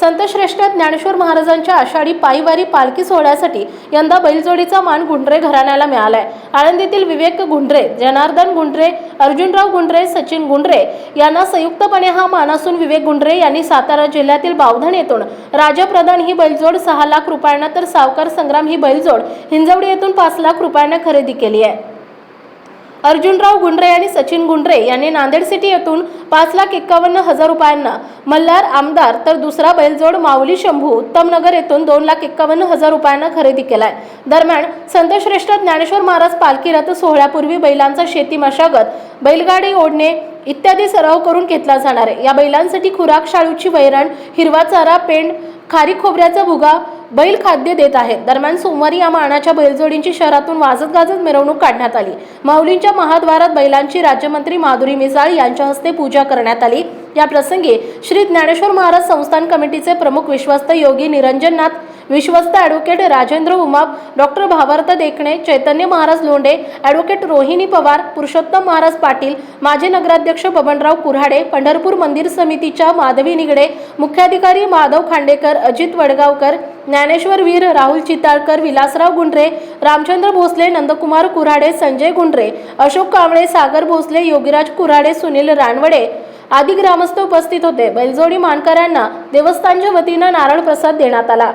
संतश्रेष्ठ ज्ञानेश्वर महाराजांच्या आषाढी पायीवारी पालखी सोहळ्यासाठी यंदा बैलजोडीचा मान गुंडरे घराण्याला मिळालाय. आळंदीतील विवेक गुंडरे जनार्दन गुंडरे अर्जुनराव गुंडरे सचिन गुंडरे यांना संयुक्तपणे हा मान असून विवेक गुंडरे यांनी सातारा जिल्ह्यातील बावधन येथून राजप्रधान ही बैलजोड सहा लाख रुपयांना तर सावकार संग्राम ही बैलजोड हिंजवडी येथून पाच लाख रुपयांना खरेदी केली आहे. अर्जुनराव गुंडरे आणि सचिन गुंडरे यांनी नांदेड सिटी येथून पाच लाख एक्कावन्न हजार रुपयांना मल्हार आमदार तर दुसरा बैलजोड माऊली शंभू उत्तमनगर येथून दोन लाख एक्कावन्न हजार रुपयांना खरेदी केलाय. दरम्यान संतश्रेष्ठ ज्ञानेश्वर महाराज पालखी रथ सोहळ्यापूर्वी बैलांचा शेती मशागत बैलगाडी ओढणे इत्यादी सराव करून घेतला जाणार आहे. या बैलांसाठी खुराक शाळूची वैरण हिरवा चारा पेंड खारी खोबऱ्याचा भुगा बैल खाद्य देत आहेत. दरम्यान सोमवारी या मानाच्या बैलजोडींची शहरातून वाजत गाजत मिरवणूक काढण्यात आली. माऊलींच्या महाद्वारात बैलांची राज्यमंत्री माधुरी मिसाळ यांच्या हस्ते पूजा करण्यात आली. या प्रसंगी श्री ज्ञानेश्वर महाराज संस्थान कमिटीचे प्रमुख विश्वस्त योगी निरंजननाथ विश्वस्त advocate Rajendra Umap doctor Bhavarth Dekhane Chaitanya Maharaj Londhe advocate Rohini Pawar Purushottam Maharaj Patil माजी नगराध्यक्ष बबनराव कुऱ्हाडे पंढरपूर मंदिर समितीच्या माधवी निगडे मुख्याधिकारी माधव खांडेकर अजित वडगावकर ज्ञानेश्वर वीर राहुल चिताळकर विलासराव गुंडरे रामचंद्र भोसले नंदकुमार कुऱ्हाडे संजय गुंडरे अशोक कांबळे सागर भोसले योगीराज कुऱ्हाडे सुनील रानवडे आदी ग्रामस्थ उपस्थित होते. बैलजोडी मानकऱ्यांना देवस्थानच्या वतीनं नारळ प्रसाद देण्यात आला.